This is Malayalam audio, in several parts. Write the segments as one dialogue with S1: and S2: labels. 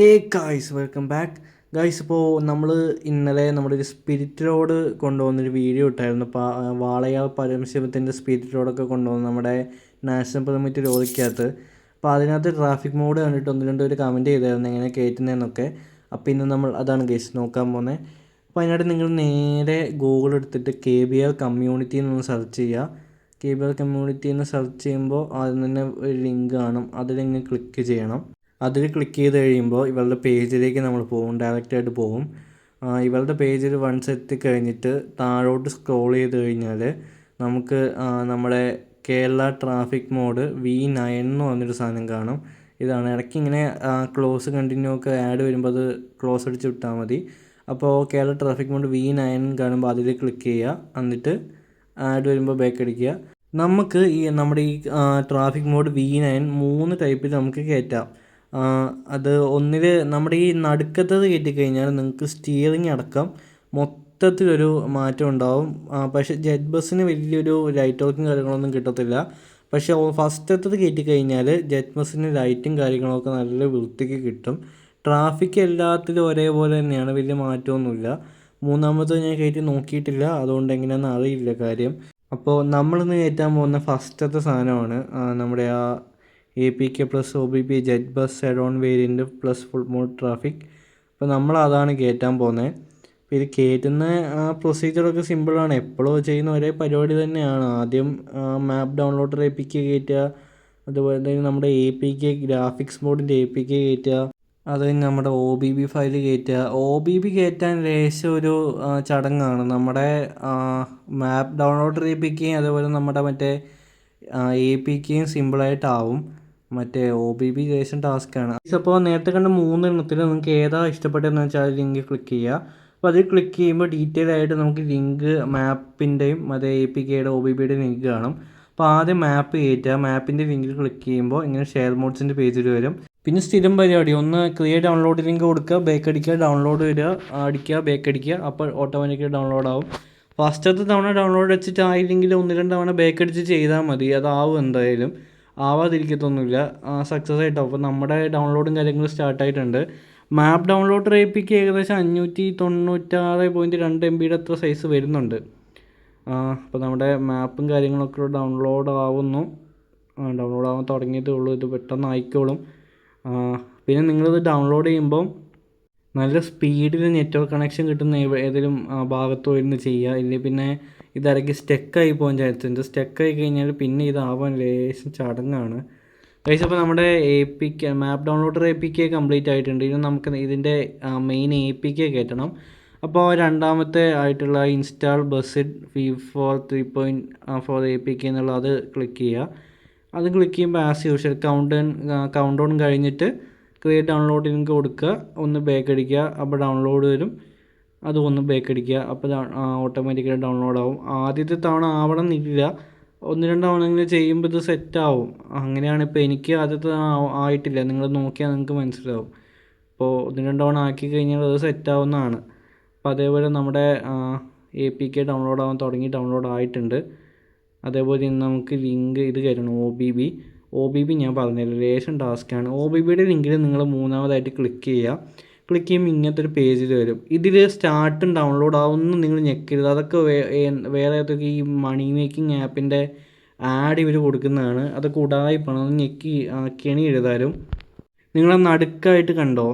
S1: Hey guys welcome back guys ഇപ്പോൾ നമ്മൾ ഇന്നലെ നമ്മുടെ ഒരു സ്പിരിറ്റ് റോഡ് കൊണ്ടുവന്നൊരു വീഡിയോ ഇട്ടായിരുന്നു. വാളയാർ പരമശിവത്തിന്റെ സ്പിരിറ്റ് റോഡൊക്കെ കൊണ്ടുവന്ന് നമ്മുടെ നാഷണൽ പെർമിറ്റ് റോഡിക്കകത്ത് അപ്പോൾ അതിനകത്ത് ട്രാഫിക് മോഡ് കണ്ടിട്ട് ഒന്ന് രണ്ട് പേര് കമന്റ് ചെയ്തായിരുന്നു എങ്ങനെ കയറ്റുന്നതെന്നൊക്കെ അപ്പോൾ ഇന്ന് നമ്മൾ അതാണ് ഗൈസ് നോക്കാൻ പോകുന്നത് അപ്പോൾ അതിനകത്ത് നിങ്ങൾ നേരെ ഗൂഗിൾ എടുത്തിട്ട് കെ ബി ആർ കമ്മ്യൂണിറ്റി എന്നൊന്ന് സെർച്ച് ചെയ്യുക കെ ബി ആർ കമ്മ്യൂണിറ്റി എന്ന് സെർച്ച് ചെയ്യുമ്പോൾ ആദ്യം തന്നെ ഒരു ലിങ്ക് കാണും. അതിൽ നിങ്ങൾ ക്ലിക്ക് ചെയ്യണം. അതിൽ ക്ലിക്ക് ചെയ്ത് കഴിയുമ്പോൾ ഇവളുടെ പേജിലേക്ക് നമ്മൾ പോകും ഡയറക്റ്റായിട്ട് പോകും ഇവളുടെ പേജിൽ വൺസ് എത്തിക്കഴിഞ്ഞിട്ട് താഴോട്ട് സ്ക്രോൾ ചെയ്ത് കഴിഞ്ഞാൽ നമുക്ക് നമ്മുടെ Kerala traffic mod V nine എന്ന് പറഞ്ഞൊരു സാധനം കാണും. ഇതാണ്. ഇടയ്ക്ക് ഇങ്ങനെ ക്ലോസ് കണ്ടിന്യൂ ഒക്കെ ആഡ് വരുമ്പോൾ അത് ക്ലോസ് അടിച്ച് വിട്ടാൽ മതി. അപ്പോൾ Kerala traffic mod V nine കാണുമ്പോൾ അതിൽ ക്ലിക്ക് ചെയ്യുക. എന്നിട്ട് ആഡ് വരുമ്പോൾ ബാക്ക് അടിക്കുക. നമുക്ക് ഈ നമ്മുടെ ഈ ട്രാഫിക് മോഡ് വി നയൻ മൂന്ന് ടൈപ്പിൽ നമുക്ക് കയറ്റാം അത് ഒന്നിൽ നമ്മുടെ ഈ നടുക്കത്തത് കയറ്റിക്കഴിഞ്ഞാൽ നിങ്ങൾക്ക് സ്റ്റിയറിങ് അടക്കം മൊത്തത്തിലൊരു മാറ്റം ഉണ്ടാവും. പക്ഷേ ജെറ്റ് ബസ്സിന് വലിയൊരു ലൈറ്റ് വർക്കും കാര്യങ്ങളൊന്നും കിട്ടത്തില്ല. പക്ഷേ ഫസ്റ്റത്തത് കയറ്റിക്കഴിഞ്ഞാൽ ജെറ്റ് ബസ്സിന് ലൈറ്റും കാര്യങ്ങളൊക്കെ നല്ല വൃത്തിക്ക് കിട്ടും. ട്രാഫിക് എല്ലാത്തിലും ഒരേപോലെ തന്നെയാണ് വലിയ മാറ്റമൊന്നുമില്ല. മൂന്നാമത്തെ ഞാൻ കയറ്റി നോക്കിയിട്ടില്ല അതുകൊണ്ട് എങ്ങനെയാണെന്ന് അറിയില്ല കാര്യം. അപ്പോൾ നമ്മളിന്ന് കയറ്റാൻ പോകുന്ന ഫസ്റ്റത്തെ സാധനമാണ് നമ്മുടെ ആ A P K plus O B P jet bus sedan variant plus full mod traffic. അപ്പോൾ നമ്മൾ അതാണ് കയറ്റാൻ പോകുന്നത് അപ്പോൾ ഇത് കയറ്റുന്ന ആ പ്രൊസീജിയറൊക്കെ സിമ്പിളാണ് എപ്പോഴും ചെയ്യുന്ന ഒരേ പരിപാടി തന്നെയാണ്. ആദ്യം മാപ്പ് ഡൗൺലോഡ് കെ കയറ്റുക അതുപോലെ തന്നെ നമ്മുടെ എ പി കെ ഗ്രാഫിക്സ് മോഡിന്റെ എ പി കെ കയറ്റുക അത് കഴിഞ്ഞ് നമ്മുടെ ഒ ബി ബി ഫയൽ കയറ്റുക ഒ ബി ബി കയറ്റാൻ ലേശം ഒരു ചടങ്ങാണ്. നമ്മുടെ മാപ്പ് ഡൗൺലോഡ് ചെയ്യിപ്പിക്കുകയും അതുപോലെ നമ്മുടെ മറ്റേ എ പി കെയും സിമ്പിളായിട്ടാവും മറ്റേ ഒ ബി ബി ലേശം ടാസ്ക്കാണ് അപ്പോൾ നേരത്തെ കണ്ട മൂന്നെണ്ണത്തിൽ നിങ്ങൾക്ക് ഏതാ ഇഷ്ടപ്പെട്ടതെന്ന് വെച്ചാൽ ലിങ്ക് ക്ലിക്ക് ചെയ്യുക. അപ്പോൾ അതിൽ ക്ലിക്ക് ചെയ്യുമ്പോൾ ഡീറ്റെയിൽ ആയിട്ട് നമുക്ക് ലിങ്ക് മാപ്പിന്റെയും അതേ എ പി കെയുടെ ഒ ബി ബിയുടെ ലിങ്ക് കാണും. അപ്പോൾ ആദ്യം മാപ്പ് കയറ്റുക. മാപ്പിന്റെ ലിങ്കിൽ ക്ലിക്ക് ചെയ്യുമ്പോൾ ഇങ്ങനെ ഷെയർ മോഡ്സിന്റെ പേജിൽ വരും. പിന്നെ സ്ഥിരം പരിപാടി. ഒന്ന് ക്രിയേറ്റ് ഡൗൺലോഡ് ലിങ്ക് കൊടുക്കുക. ബേക്ക് അടിക്കുക. ഡൗൺലോഡ് വരിക. അടിക്കുക. ബേക്ക് അടിക്കുക. അപ്പോൾ ഓട്ടോമാറ്റിക്കലി ഡൗൺലോഡ് ആവും. ഫസ്റ്റത്തെ തവണ ഡൗൺലോഡ് വെച്ചിട്ട് ആയില്ലെങ്കിൽ ഒന്ന് രണ്ട് തവണ ബേക്ക് അടിച്ച് ചെയ്താൽ മതി. അതാവും എന്തായാലും. ആവാതിരിക്കത്തൊന്നുമില്ല. സക്സസ് ആയിട്ടോ. അപ്പോൾ നമ്മുടെ ഡൗൺലോഡും കാര്യങ്ങളും സ്റ്റാർട്ട് ആയിട്ടുണ്ട്. മാപ്പ് ഡൗൺലോഡ് റേപ്പിക്ക് ഏകദേശം അഞ്ഞൂറ്റി തൊണ്ണൂറ്റാറ് പോയിന്റ് രണ്ട് എം ബിയുടെ അത്ര സൈസ് വരുന്നുണ്ട്. അപ്പോൾ നമ്മുടെ മാപ്പും കാര്യങ്ങളൊക്കെ ഡൗൺലോഡ് ആവുന്നു. ഡൗൺലോഡ് ആവാൻ തുടങ്ങിയതേ ഉള്ളൂ. ഇത് പെട്ടെന്ന് ആയിക്കോളും. പിന്നെ നിങ്ങളിത് ഡൗൺലോഡ് ചെയ്യുമ്പം നല്ല സ്പീഡിൽ നെറ്റ്വർക്ക് കണക്ഷൻ കിട്ടുന്ന ഏതെങ്കിലും ഭാഗത്തോ ഇരുന്ന് ചെയ്യുക. ഇല്ലെങ്കിൽ പിന്നെ ഇതിടയ്ക്ക് സ്റ്റെക്കായി പോകാൻ ചാൻസ് ഉണ്ട് സ്റ്റെക്കായി കഴിഞ്ഞാൽ പിന്നെ ഇതാവാൻ ലേശം ചടങ്ങാണ്. ഗൈസ് അപ്പോൾ നമ്മുടെ A P K map downloader A P K complete ആയിട്ടുണ്ട്. ഇനി നമുക്ക് ഇതിന്റെ മെയിൻ എ പി കെ കയറ്റണം. അപ്പോൾ രണ്ടാമത്തെ ആയിട്ടുള്ള install Bussid phi four three point four A P K എന്നുള്ള അത് ക്ലിക്ക് ചെയ്യുക. അത് ക്ലിക്ക് ചെയ്യുമ്പോൾ as usual count count down കഴിഞ്ഞിട്ട് ക്രിയേറ്റ് ഡൗൺലോഡ് ലിങ്ക് കൊടുക്കുക. ഒന്ന് ബാക്ക് അടിക്കുക. അപ്പോൾ ഡൗൺലോഡ് വരും. അത് ഒന്ന് ബാക്ക് അടിക്കുക അപ്പോൾ ഓട്ടോമാറ്റിക്കലി ഡൗൺലോഡ് ആവും. ആദ്യത്തെ തവണ ആവണം എന്നില്ല. ഒന്ന് രണ്ട് തവണ ചെയ്യുമ്പോൾ ഇത് സെറ്റ് ആവും. അങ്ങനെയാണ് ഇപ്പോൾ എനിക്ക് ആദ്യത്തെ തവണ ആയിട്ടില്ല. നിങ്ങൾ നോക്കിയാൽ നിങ്ങൾക്ക് മനസ്സിലാവും. അപ്പോൾ ഒന്ന് രണ്ട് തവണ ആക്കി കഴിഞ്ഞാൽ അത് സെറ്റ് ആവുന്നതാണ്. അപ്പോൾ അതേപോലെ നമ്മുടെ എ പി കെ ഡൗൺലോഡ് ആവാൻ തുടങ്ങി ഡൗൺലോഡ് ആയിട്ടുണ്ട്. അതേപോലെ ഇന്ന് നമുക്ക് ലിങ്ക് ഇത് കയറ്റണം O B B O B B ഞാൻ പറഞ്ഞില്ല ലേശം ടാസ്ക്കാണ് ഒ ബി ബിയുടെ ലിങ്കിൽ നിങ്ങൾ മൂന്നാമതായിട്ട് ക്ലിക്ക് ചെയ്യുക. ക്ലിക്ക് ചെയ്യുമ്പോൾ ഇങ്ങനത്തെ ഒരു പേജിൽ വരും. ഇതിൽ സ്റ്റാർട്ടും ഡൗൺലോഡ് ആവുന്നു നിങ്ങൾ ഞെക്കരുത്. അതൊക്കെ വേറെ ഏതൊക്കെ ഈ മണി മേക്കിംഗ് ആപ്പിന്റെ ആഡ് ഇവർ കൊടുക്കുന്നതാണ്. അതൊക്കെ ഉടായിപ്പാണ് അത് ഞെക്കി ആക്കിയാണ് എഴുതാലും നിങ്ങൾ നടുക്കായിട്ട് കണ്ടോ?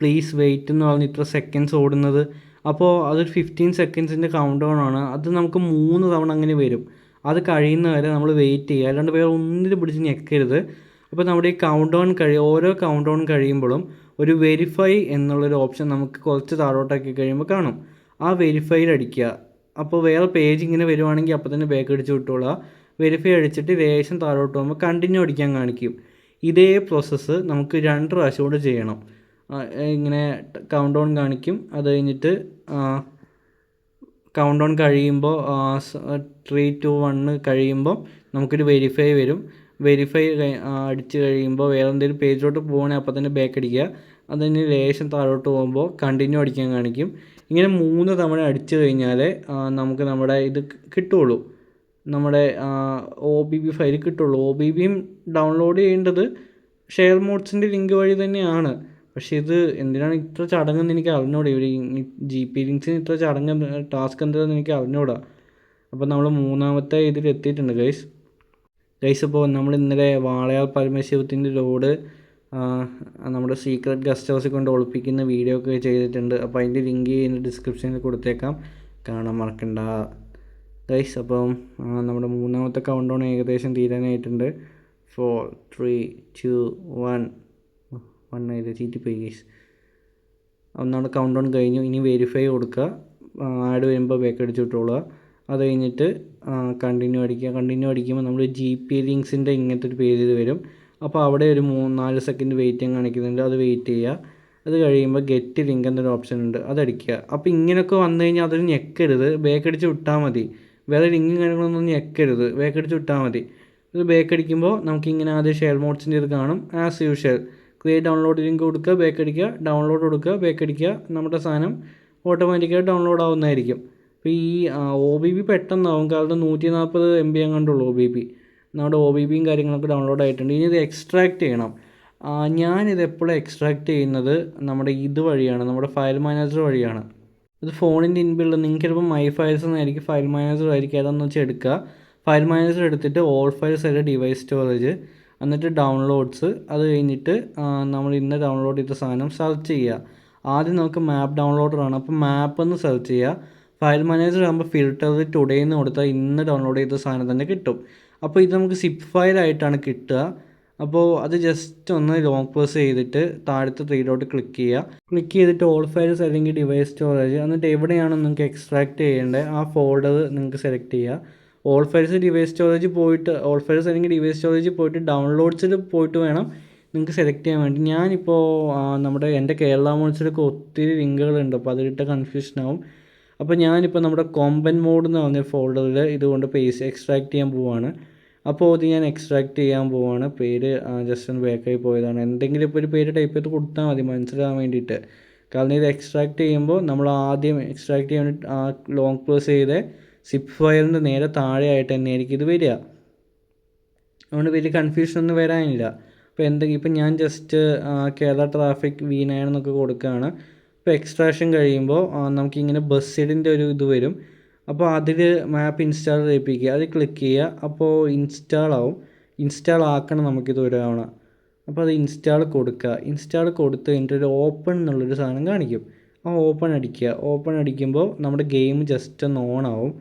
S1: പ്ലീസ് വെയിറ്റ് എന്ന് പറഞ്ഞ് ഇത്ര സെക്കൻഡ്സ് ഓടുന്നത്. അപ്പോൾ അതൊരു ഫിഫ്റ്റീൻ സെക്കൻഡ്സിന്റെ കൗണ്ട് ഡൗൺ ആണ്. അത് നമുക്ക് മൂന്ന് തവണ അങ്ങനെ വരും. അത് കഴിയുന്ന വരെ നമ്മൾ വെയിറ്റ് ചെയ്യുക. അല്ലാണ്ട് വേറെ ഒന്നിൽ പിടിച്ച് ഞെക്കരുത്. അപ്പോൾ നമ്മുടെ ഈ കൗണ്ട് ഡൗൺ കഴി ഓരോ കൗണ്ട് ഡൗൺ കഴിയുമ്പോഴും ഒരു വെരിഫൈ എന്നുള്ളൊരു ഓപ്ഷൻ നമുക്ക് കുറച്ച് താഴോട്ടാക്കി കഴിയുമ്പോൾ കാണും. ആ വെരിഫൈയിൽ അടിക്കുക. അപ്പോൾ വേറെ പേജ് ഇങ്ങനെ വരുവാണെങ്കിൽ അപ്പോൾ തന്നെ ബാക്ക് അടിച്ച് വിട്ടോളുക. വെരിഫൈ അടിച്ചിട്ട് ലേശം താഴോട്ട് പോകുമ്പോൾ കണ്ടിന്യൂ അടിക്കാൻ കാണിക്കും. ഇതേ പ്രോസസ്സ് നമുക്ക് രണ്ട് പ്രാവശ്യം കൂടെ ചെയ്യണം. ഇങ്ങനെ കൗണ്ട് ഡൗൺ കാണിക്കും. അത് കഴിഞ്ഞിട്ട് കൗണ്ട് ഡൗൺ കഴിയുമ്പോൾ ത്രീ ടു വണ്ണ് കഴിയുമ്പോൾ നമുക്കൊരു വെരിഫൈ വരും. വെരിഫൈ അടിച്ച് കഴിയുമ്പോൾ വേറെ എന്തെങ്കിലും പേജിലോട്ട് പോകണേ അപ്പോൾ തന്നെ ബാക്ക് അടിക്കുക. അതിന് ലേശം താഴോട്ട് പോകുമ്പോൾ കണ്ടിന്യൂ അടിക്കാൻ കാണിക്കും. ഇങ്ങനെ മൂന്ന് തവണ അടിച്ചു കഴിഞ്ഞാൽ നമുക്ക് നമ്മുടെ ഇത് കിട്ടുള്ളൂ. നമ്മുടെ ഒ ബി ബി ഫയൽ കിട്ടുള്ളൂ. ഒ ബി ബിയും ഡൗൺലോഡ് ചെയ്യേണ്ടത് ഷെയർ മോഡ്സിന്റെ ലിങ്ക് വഴി തന്നെയാണ്. പക്ഷേ ഇത് എന്തിനാണ് ഇത്ര ചടങ്ങെന്ന് എനിക്ക് അറിഞ്ഞൂടാ. ഇവർ ജി പി ലിങ്സിന് ഇത്ര ചടങ്ങ് ടാസ്ക് എന്താണെന്ന് എനിക്ക് അറിഞ്ഞൂടാ. അപ്പോൾ നമ്മൾ മൂന്നാമത്തെ ഇതിൽ എത്തിയിട്ടുണ്ട് ഗൈസ് ഗൈസ് ഇപ്പോൾ നമ്മൾ ഇന്നലെ വാളയാർ പരമശിവത്തിന്റെ റോഡ് നമ്മുടെ സീക്രട്ട് ഗസ്റ്റ് ഹൗസിൽ കൊണ്ട് ഒളിപ്പിക്കുന്ന വീഡിയോ ഒക്കെ ചെയ്തിട്ടുണ്ട്. അപ്പോൾ അതിന്റെ ലിങ്ക് ഇതിന്റെ ഡിസ്ക്രിപ്ഷനിൽ കൊടുത്തേക്കാം. കാണാൻ മറക്കണ്ട. ഗൈസ് അപ്പം നമ്മുടെ മൂന്നാമത്തെ കൗണ്ട് ഡൗൺ ഏകദേശം തീരാനായിട്ടുണ്ട്. Four three two one one ആയിട്ട് ചീറ്റിപ്പോയി ഗൈസ് ഒന്നാമത് കൗണ്ട് ഡൗൺ കഴിഞ്ഞു. ഇനി വെരിഫൈ കൊടുക്കുക. ആഡ് വരുമ്പോൾ ബേക്ക് അടിച്ച് വിട്ടോളുക. അത് കഴിഞ്ഞിട്ട് കണ്ടിന്യൂ അടിക്കുക. കണ്ടിന്യൂ അടിക്കുമ്പോൾ നമ്മൾ ജി പി ലിങ്ക്സിന്റെ ഇങ്ങനത്തെ ഒരു പേജ് ഇത് വരും. അപ്പോൾ അവിടെ ഒരു മൂന്ന് നാല് സെക്കൻഡ് വെയിറ്റിംഗ് കാണിക്കുന്നുണ്ട്. അത് വെയിറ്റ് ചെയ്യുക അത് കഴിയുമ്പോൾ ഗെറ്റ് ലിങ്ക് എന്നൊരു ഓപ്ഷൻ ഉണ്ട്. അതടിക്കുക അപ്പോൾ ഇങ്ങനെയൊക്കെ വന്നു കഴിഞ്ഞാൽ അതൊരു ഞെക്കരുത്. ബാക്ക് അടിച്ച് വിട്ടാൽ മതി. വേറെ ലിങ്കും കാര്യങ്ങളൊന്നും ഞെക്കരുത്. ബാക്ക് അടിച്ച് വിട്ടാൽ മതി. ഇത് ബാക്ക് അടിക്കുമ്പോൾ നമുക്കിങ്ങനെ ആദ്യം ഷെയർ മോഡ്സിന്റെ ഇത് കാണും. As usual create download link കൊടുക്കുക ബാക്ക് അടിക്കുക ഡൗൺലോഡ് കൊടുക്കുക ബാക്ക് അടിക്കുക. നമ്മുടെ സാധനം ഓട്ടോമാറ്റിക്കായിട്ട് ഡൗൺലോഡ് ആവുന്നതായിരിക്കും. അപ്പോൾ ഈ ഒ ബി ബി പെട്ടെന്നാവും. കാരണം നൂറ്റി നാൽപ്പത് എം ബി എങ്ങാണ്ടുള്ളൂ ഒ ബി ബി നമ്മുടെ ഒ ബി ബിയും കാര്യങ്ങളൊക്കെ ഡൗൺലോഡ് ആയിട്ടുണ്ട്. ഇനി ഇത് എക്സ്ട്രാക്ട് ചെയ്യണം. ഞാനിത് എപ്പോഴും എക്സ്ട്രാക്ട് ചെയ്യുന്നത്? നമ്മുടെ ഇത് വഴിയാണ്. നമ്മുടെ ഫയൽ മാനേജർ വഴിയാണ്. ഇത് ഫോണിന്റെ ഇൻബിൽഡ് നിങ്ങൾക്ക് ചിലപ്പോൾ മൈ ഫയൽസ് എന്നായിരിക്കും ഫയൽ മാനേജർ ആയിരിക്കും. ഏതാണെന്ന് വെച്ചാൽ എടുക്കുക. ഫയൽ മാനേജർ എടുത്തിട്ട് ഓൾ ഫയൽസ് അല്ല ഡിവൈസ് സ്റ്റോറേജ് എന്നിട്ട് ഡൗൺലോഡ്സ് അത് കഴിഞ്ഞിട്ട് നമ്മൾ ഇന്ന് ഡൗൺലോഡ് ചെയ്ത സാധനം സെർച്ച് ചെയ്യുക. ആദ്യം നമുക്ക് മാപ്പ് ഡൗൺലോഡർ ആണ്. അപ്പോൾ മാപ്പ് ഒന്ന് സെർച്ച് ചെയ്യുക. ഫയൽ മാനേജർ ആകുമ്പോൾ ഫിൽട്ടർ ടുഡേ എന്ന് കൊടുത്താൽ ഇന്ന് ഡൗൺലോഡ് ചെയ്ത സാധനം തന്നെ കിട്ടും. അപ്പോൾ ഇത് നമുക്ക് സിപ്പ് ഫയലായിട്ടാണ് കിട്ടുക. അപ്പോൾ അത് ജസ്റ്റ് ഒന്ന് ലോങ് പ്രസ് ചെയ്തിട്ട് താഴത്തെ ത്രീ ഡോട്ട് ക്ലിക്ക് ചെയ്യുക. ക്ലിക്ക് ചെയ്തിട്ട് ഓൾ ഫയൽസ് അല്ലെങ്കിൽ ഡിവൈസ് സ്റ്റോറേജ് എന്നിട്ട് എവിടെയാണ് നിങ്ങൾക്ക് എക്സ്ട്രാക്ട് ചെയ്യേണ്ടത്? ആ ഫോൾഡർ നിങ്ങൾക്ക് സെലക്ട് ചെയ്യുക. ഓൾ ഫയൽസ് ഡിവൈസ് സ്റ്റോറേജ് പോയിട്ട് ഓൾ ഫയൽസ് അല്ലെങ്കിൽ ഡിവൈസ് സ്റ്റോറേജ് പോയിട്ട് ഡൗൺലോഡ്സിൽ പോയിട്ട് വേണം നിങ്ങൾക്ക് സെലക്ട് ചെയ്യാൻ വേണ്ടി. ഞാനിപ്പോൾ നമ്മുടെ എന്റെ കേരള മോൺസിലൊക്കെ ഒത്തിരി ലിങ്കുകളുണ്ട് അപ്പോൾ അതിലിട്ട കൺഫ്യൂഷൻ ആവും. അപ്പോൾ ഞാനിപ്പോൾ നമ്മുടെ കോമ്പൻ മോഡ് എന്ന് പറഞ്ഞ ഫോൾഡറിൽ ഇതുകൊണ്ട് പേസ് എക്സ്ട്രാക്ട് ചെയ്യാൻ പോവാണ്. അപ്പോൾ ഇത് ഞാൻ എക്സ്ട്രാക്ട് ചെയ്യാൻ പോവാണ്. പേര് ജസ്റ്റ് ഒന്ന് ബാക്കായി പോയതാണ്. എന്തെങ്കിലും ഇപ്പോൾ ഒരു പേര് ടൈപ്പ് ചെയ്ത് കൊടുത്താൽ മതി മനസ്സിലാകാൻ വേണ്ടിയിട്ട്. കാരണം ഇത് എക്സ്ട്രാക്ട് ചെയ്യുമ്പോൾ നമ്മൾ ആദ്യം എക്സ്ട്രാക്ട് ചെയ്യാൻ ആ ലോങ് പ്രസ് ചെയ്ത് സിപ്പ് ഫയലിന്റെ നേരെ താഴെയായിട്ട് തന്നെയായിരിക്കും ഇത് വരിക. അതുകൊണ്ട് വലിയ കൺഫ്യൂഷൻ ഒന്നും വരാനില്ല. അപ്പോൾ എന്തെങ്കിലും ഇപ്പം ഞാൻ just Kerala traffic V nine എന്നൊക്കെ കൊടുക്കുകയാണ്. ഇപ്പോൾ എക്സ്ട്രാക്ഷൻ കഴിയുമ്പോൾ നമുക്കിങ്ങനെ ബസ് ബസ്സിഡിന്റെ ഒരു ഇത് വരും. അപ്പോൾ അതിൽ മാപ്പ് ഇൻസ്റ്റാൾ ചെയ്യിപ്പിക്കുക. അത് ക്ലിക്ക് ചെയ്യുക. അപ്പോൾ ഇൻസ്റ്റാൾ ആവും. ഇൻസ്റ്റാൾ ആക്കണം നമുക്കിത് ഒരു അപ്പോൾ അത് ഇൻസ്റ്റാൾ കൊടുക്കുക. ഇൻസ്റ്റാൾ കൊടുത്ത് കഴിഞ്ഞിട്ട് ഒരു ഓപ്പൺ എന്നുള്ളൊരു സാധനം കാണിക്കും. ആ ഓപ്പൺ അടിക്കുക. ഓപ്പൺ അടിക്കുമ്പോൾ നമ്മുടെ ഗെയിം ജസ്റ്റ് ഒന്ന് ഓൺ ആവും.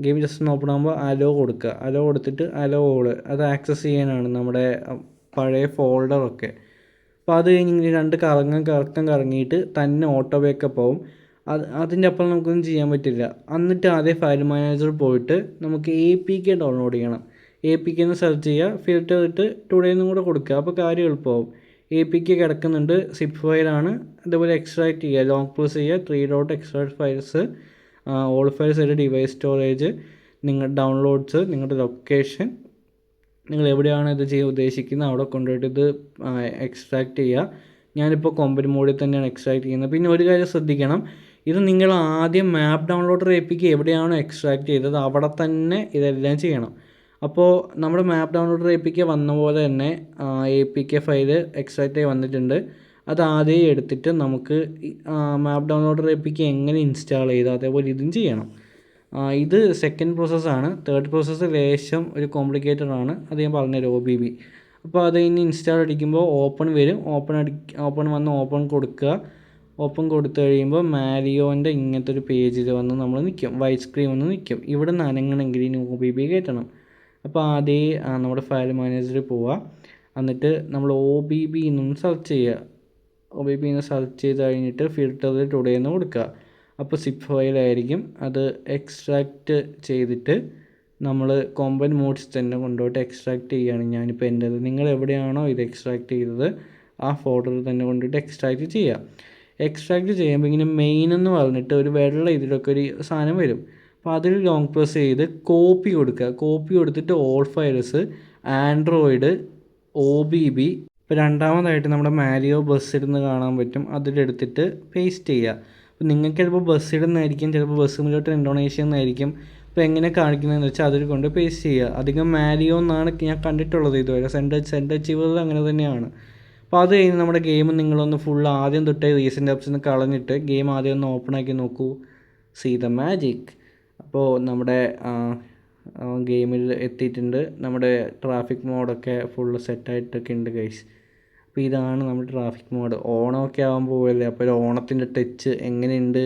S1: ഗെയിം ജസ്റ്റ് ഒന്ന് ഓപ്പൺ ആകുമ്പോൾ അലോ കൊടുക്കുക. അലോ കൊടുത്തിട്ട് അലോ ഓൾ അത് ആക്സസ് ചെയ്യാനാണ് നമ്മുടെ പഴയ ഫോൾഡറൊക്കെ അപ്പോൾ അത് കഴിഞ്ഞ് രണ്ട് കറങ്ങും കറക്കം കറങ്ങിയിട്ട് തന്നെ ഓട്ടോ ബാക്കപ്പ് ആവും. അത് അതിന്റെ അപ്പുറം നമുക്കൊന്നും ചെയ്യാൻ പറ്റില്ല. എന്നിട്ട് ആദ്യം ഫയൽ മാനേജർ പോയിട്ട് നമുക്ക് എ പി കെ ഡൗൺലോഡ് ചെയ്യണം. എ പി കെ എന്ന് സെർച്ച് ചെയ്യുക ഫിൽറ്റർ ഇട്ട് ടുഡേ എന്നും കൂടെ കൊടുക്കുക. അപ്പോൾ കാര്യം എളുപ്പമാവും. എ പി കെ കിടക്കുന്നുണ്ട് സിപ്പ് ഫയലാണ് അതുപോലെ എക്സ്ട്രാക്ട് ചെയ്യുക ലോങ് പ്രസ് ചെയ്യുക three dot extract files all files ഒരു ഡിവൈസ് സ്റ്റോറേജ് നിങ്ങളുടെ ഡൗൺലോഡ്സ് നിങ്ങളുടെ ലൊക്കേഷൻ നിങ്ങൾ എവിടെയാണ് ഇത് ചെയ്യാൻ ഉദ്ദേശിക്കുന്നത് അവിടെ കൊണ്ടുപോയിട്ട് ഇത് എക്സ്ട്രാക്ട് ചെയ്യുക. ഞാനിപ്പോൾ കൊമ്പൻ മോഡിൽ തന്നെയാണ് എക്സ്ട്രാക്ട് ചെയ്യുന്നത്. പിന്നെ ഒരു കാര്യം ശ്രദ്ധിക്കണം. ഇത് നിങ്ങൾ ആദ്യം മാപ്പ് ഡൗൺലോഡ് ചെയ്യിപ്പിക്ക് എവിടെയാണോ എക്സ്ട്രാക്ട് ചെയ്തത് അവിടെ തന്നെ ഇതെല്ലാം ചെയ്യണം. അപ്പോൾ നമ്മുടെ മാപ്പ് ഡൗൺലോഡ് ചെയ്യിപ്പിക്ക് വന്ന പോലെ തന്നെ A P K file extract ആയി വന്നിട്ടുണ്ട്. അത് ആദ്യം എടുത്തിട്ട് നമുക്ക് മാപ്പ് ഡൗൺലോഡ് ചെയ്യിപ്പിക്ക് എങ്ങനെ ഇൻസ്റ്റാൾ ചെയ്തു അതേപോലെ ഇതും ചെയ്യണം. ഇത് സെക്കൻഡ് പ്രോസസ്സാണ് തേർഡ് പ്രോസസ്സ് ലേശം ഒരു കോംപ്ലിക്കേറ്റഡ് ആണ്. അത് ഞാൻ പറഞ്ഞുതരാം ഒ ബി ബി അപ്പോൾ അത് ഇനി ഇൻസ്റ്റാൾ അടിക്കുമ്പോൾ ഓപ്പൺ വരും. ഓപ്പൺ അടി ഓപ്പൺ വന്ന് ഓപ്പൺ കൊടുക്കുക. ഓപ്പൺ കൊടുത്തു കഴിയുമ്പോൾ മാരിയോന്റെ ഇങ്ങനത്തെ ഒരു പേജിൽ വന്ന് നമ്മൾ നിൽക്കും വൈറ്റ് സ്ക്രീൻ വന്ന് നിൽക്കും ഇവിടെ ഇനി ഒ ബി ബി കയറ്റണം. അപ്പോൾ ആദ്യം നമ്മുടെ ഫയൽ മാനേജറിൽ പോവുക എന്നിട്ട് നമ്മൾ ഒ ബി ബി എന്നൊന്ന് സെർച്ച് ചെയ്യുക ഒ ബി ബി എന്ന് സെർച്ച് ചെയ്ത് കഴിഞ്ഞിട്ട് ഫിൽറ്ററിൽ ടുഡേ എന്ന് കൊടുക്കുക അപ്പോൾ സിപ്പ് ഫയലായിരിക്കും അത് എക്സ്ട്രാക്റ്റ് ചെയ്തിട്ട് നമ്മൾ കോമ്പൻ മോഡ്സ് തന്നെ കൊണ്ടുപോയിട്ട് എക്സ്ട്രാക്ട് ചെയ്യുകയാണ് ഞാനിപ്പോൾ എന്റേത് നിങ്ങൾ എവിടെയാണോ ഇത് എക്സ്ട്രാക്ട് ചെയ്തത് ആ ഫോൾഡറിൽ തന്നെ കൊണ്ടുപോയിട്ട് എക്സ്ട്രാക്ട് ചെയ്യുക എക്സ്ട്രാക്റ്റ് ചെയ്യുമ്പോൾ ഇങ്ങനെ മെയിൻ എന്ന് പറഞ്ഞിട്ട് ഒരു വെള്ള ഇതിലൊക്കെ ഒരു സാധനം വരും. അപ്പോൾ അതിൽ ലോങ് പ്രസ് ചെയ്ത് കോപ്പി കൊടുക്കുക. കോപ്പി കൊടുത്തിട്ട് all files Android O B B ഇപ്പോൾ രണ്ടാമതായിട്ട് നമ്മുടെ മാരിയോ ബസ് ഇടുന്ന് കാണാൻ പറ്റും. അതിലെടുത്തിട്ട് പേസ്റ്റ് ചെയ്യുക. അപ്പോൾ നിങ്ങൾക്ക് ചിലപ്പോൾ ബസ് ഇടുന്നതായിരിക്കും ചിലപ്പോൾ ബസ് മുന്നോട്ട് ഇൻഡോനേഷ്യ എന്നായിരിക്കും അപ്പോൾ എങ്ങനെ കാണിക്കുന്നതെന്ന് വെച്ചാൽ അതിൽ കൊണ്ട് പേസ്റ്റ് ചെയ്യുക. അധികം മാരിയോ എന്നാണ് ഞാൻ കണ്ടിട്ടുള്ളത് ഇതുവരെ. സെൻഡ് സെൻഡ് അച്ചീവ് അങ്ങനെ തന്നെയാണ്. അപ്പോൾ അത് കഴിഞ്ഞ് നമ്മുടെ ഗെയിം നിങ്ങളൊന്ന് ഫുൾ ആദ്യം തൊട്ടേ റീസെന്റ് ആപ്സ് നിന്ന് കളഞ്ഞിട്ട് ഗെയിം ആദ്യം ഒന്ന് ഓപ്പൺ ആക്കി നോക്കൂ. സീ ദ മാജിക് അപ്പോൾ നമ്മുടെ ഗെയിമിൽ എത്തിയിട്ടുണ്ട്. നമ്മുടെ ട്രാഫിക് മോഡൊക്കെ ഫുള്ള് സെറ്റായിട്ടൊക്കെ ഉണ്ട് ഗൈസ് അപ്പോൾ ഇതാണ് നമ്മുടെ ട്രാഫിക് മോഡ് ഓണമൊക്കെ ആകാൻ പോവല്ലേ? അപ്പോൾ ഓണത്തിന്റെ ടച്ച് എങ്ങനെയുണ്ട്?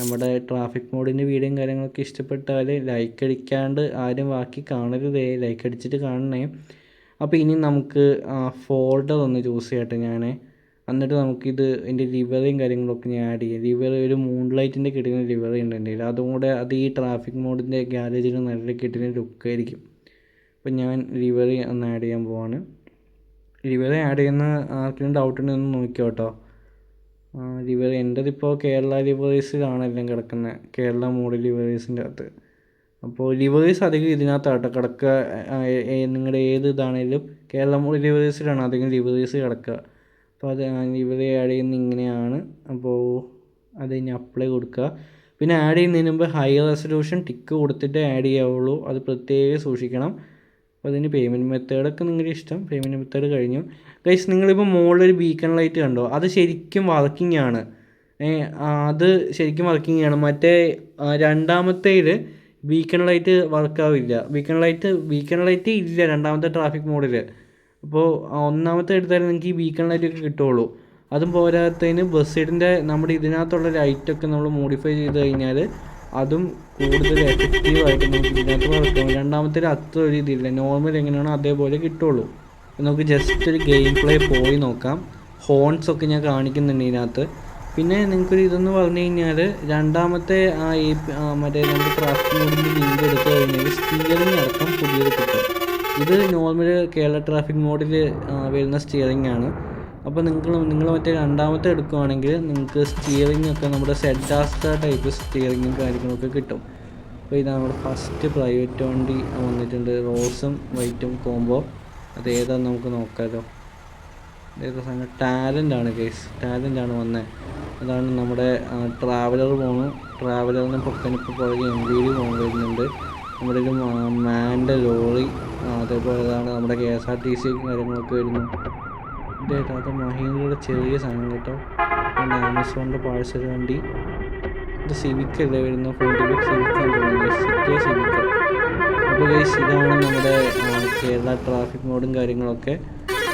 S1: നമ്മുടെ ട്രാഫിക് മോഡിന്റെ വീഡിയോയും കാര്യങ്ങളൊക്കെ ഇഷ്ടപ്പെട്ടാൽ ലൈക്ക് അടിക്കാണ്ട് ആരും ബാക്കി കാണരുതേ. ലൈക്ക് അടിച്ചിട്ട് കാണണേ. അപ്പോൾ ഇനി നമുക്ക് ഫോൾഡർ ഒന്ന് ചൂസ് ചെയ്യട്ടെ ഞാൻ എന്നിട്ട് നമുക്കിത് എന്റെ ലിവറിയും കാര്യങ്ങളൊക്കെ ഞാൻ ആഡ് ചെയ്യാം. ലിവർ ഒരു മൂൺ ലൈറ്റിന്റെ കിട്ടുന്ന ലിവറി ഉണ്ട് എന്റെ കയ്യിൽ അതും കൂടെ അത് ഈ ട്രാഫിക് മോഡിന്റെ ഗ്യാരേജിന് നല്ല കിട്ടുന്ന ലുക്കായിരിക്കും അപ്പോൾ ഞാൻ ലിവറി ഒന്ന് ആഡ് ചെയ്യാൻ പോവാണ്. ലിവറി ആഡ് ചെയ്യുന്ന ആർക്കെങ്കിലും ഡൗട്ട് ഉണ്ടെന്ന് ഒന്ന് നോക്കിയോ കേട്ടോ ലിവറി എന്റെതിപ്പോൾ കേരള ലിവറീസിലാണ് എല്ലാം കിടക്കുന്നത് കേരള മോഡൽ ലിവറീസിന്റെ അകത്ത്. അപ്പോൾ ഡിലിവറീസ് അധികം ഇതിനകത്താട്ടോ. കിടക്കുക നിങ്ങളുടെ ഏത് ഇതാണേലും കേരളം ഡിലിവറീസിലാണ് ലിവറീസിലാണ് അധികം ഡിലിവറീസ് കിടക്കുക അപ്പോൾ അത് ലിവറി ആഡ് ചെയ്യുന്ന ഇങ്ങനെയാണ്. അപ്പോൾ അത് കഴിഞ്ഞ് അപ്ലൈ കൊടുക്കുക പിന്നെ ആഡ് ചെയ്യുന്നതിന് മുമ്പ് ഹൈ റെസൊല്യൂഷൻ ടിക്ക് കൊടുത്തിട്ട് ആഡ് ചെയ്യാവുള്ളൂ. അത് പ്രത്യേകം സൂക്ഷിക്കണം. അപ്പോൾ അതിന് പേയ്മെന്റ് മെത്തേഡൊക്കെ നിങ്ങളുടെ ഇഷ്ടം. പേയ്മെന്റ് മെത്തേഡ് കഴിഞ്ഞു. ഗൈസ് നിങ്ങളിപ്പോൾ മുകളിലൊരു ബീക്കൺ ലൈറ്റ് കണ്ടോ? അത് ശരിക്കും വർക്കിംഗ് ആണ്. അത് ശരിക്കും വർക്കിംഗ് ആണ്. മറ്റേ രണ്ടാമത്തേൽ ബീക്കൺ ലൈറ്റ് വർക്കാവില്ല ബീക്കൺ ലൈറ്റ് ബീക്കൺ ലൈറ്റ് ഇല്ല രണ്ടാമത്തെ ട്രാഫിക് മോഡിൽ അപ്പോൾ ഒന്നാമത്തെ എടുത്താൽ നിങ്ങൾക്ക് ഈ ബീക്കൺ ലൈറ്റ് ഒക്കെ കിട്ടുള്ളൂ. അതും പോരാത്തതിന് ബസ് സൈഡിന്റെ നമ്മുടെ ഇതിനകത്തുള്ള ലൈറ്റൊക്കെ നമ്മൾ മോഡിഫൈ ചെയ്ത് കഴിഞ്ഞാൽ അതും കൂടുതൽ എഫക്റ്റീവായിട്ട് നമുക്ക് ഇതിനകത്ത് വർക്കാവും രണ്ടാമത്തെ അത്ര ഒരു ഇതില്ല. നോർമൽ എങ്ങനെയാണോ അതേപോലെ കിട്ടുള്ളൂ. നമുക്ക് ജസ്റ്റ് ഒരു ഗെയിം പ്ലേ പോയി നോക്കാം. ഹോൺസ് ഒക്കെ ഞാൻ കാണിക്കുന്നുണ്ട് ഇതിനകത്ത്. പിന്നെ നിങ്ങൾക്കൊരു ഇതെന്ന് പറഞ്ഞു കഴിഞ്ഞാൽ രണ്ടാമത്തെ ആ ഈ മറ്റേ നമ്മുടെ ട്രാഫിക് മോഡിന്റെ ലിങ്ക് എടുത്തു കഴിഞ്ഞാൽ സ്റ്റിയറിംഗ് അടക്കം പുതിയത് കിട്ടും. ഇത് നോർമൽ കേരള ട്രാഫിക് മോഡിൽ വരുന്ന സ്റ്റിയറിംഗ് ആണ്. അപ്പോൾ നിങ്ങൾ നിങ്ങൾ മറ്റേ രണ്ടാമത്തെ എടുക്കുകയാണെങ്കിൽ നിങ്ങൾക്ക് സ്റ്റിയറിംഗ് ഒക്കെ നമ്മുടെ സെഡാസ്റ്റ ടൈപ്പ് സ്റ്റിയറിങ്ങും കാര്യങ്ങളൊക്കെ കിട്ടും. അപ്പോൾ ഇതാണ് നമ്മുടെ ഫസ്റ്റ് പ്രൈവറ്റ് വണ്ടി വന്നിട്ടുണ്ട്. റോസും വൈറ്റും കോംബോ അത് ഏതാണെന്ന് നമുക്ക് നോക്കാമല്ലോ ഏതാ സാധനം? ടാലന്റ് ആണ് കേസ് ടാലന്റ് ആണ് വന്നത് അതാണ് നമ്മുടെ ട്രാവലർ പോണു. ട്രാവലറിന് പൊക്കനിപ്പോൾ പുറകെ എം വി ഡി പോകാൻ വരുന്നുണ്ട് നമ്മുടെ ഒരു മാന്റെ ലോറി അതേപോലെ അതാണ് നമ്മുടെ K S R T C കാര്യങ്ങളൊക്കെ വരുന്നു. ഇതേട്ടോ അത് മഹീന്ദ്രയുടെ ചെറിയ സാധനം കേട്ടോ. പിന്നെ ആമസോണിന്റെ പാഴ്സൽ വണ്ടി. ഇത് സിവിക്ക് അല്ലേ വരുന്ന ഫോർട്ടി ഫൈവ് സിവിക് സിറ്റിയോ സിവിക് അപ്പോൾ ഗൈസ് ഇതാണ് നമ്മുടെ കേരള ട്രാഫിക് മോഡും കാര്യങ്ങളൊക്കെ.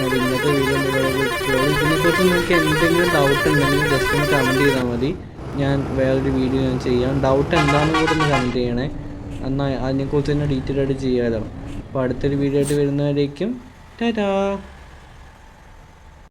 S1: ഇന്നത്തെ വീഡിയോ ഇതിനെക്കുറിച്ച് നിങ്ങൾക്ക് എന്തെങ്കിലും ഡൗട്ട് ഉണ്ടെങ്കിൽ ജസ്റ്റ് ഒന്ന് കമന്റ് ചെയ്താൽ മതി. ഞാൻ വേറൊരു വീഡിയോ ഞാൻ ചെയ്യാം. ഡൗട്ട് എന്താണെന്ന് കൂടെ ഒന്ന് കമന്റ് ചെയ്യണേ. എന്നാൽ അതിനെക്കുറിച്ച് തന്നെ ഡീറ്റെയിൽ ആയിട്ട് ചെയ്യാമല്ലോ അപ്പോൾ അടുത്തൊരു വീഡിയോ ആയിട്ട് വരുന്നവരേക്കും ടാറ്റാ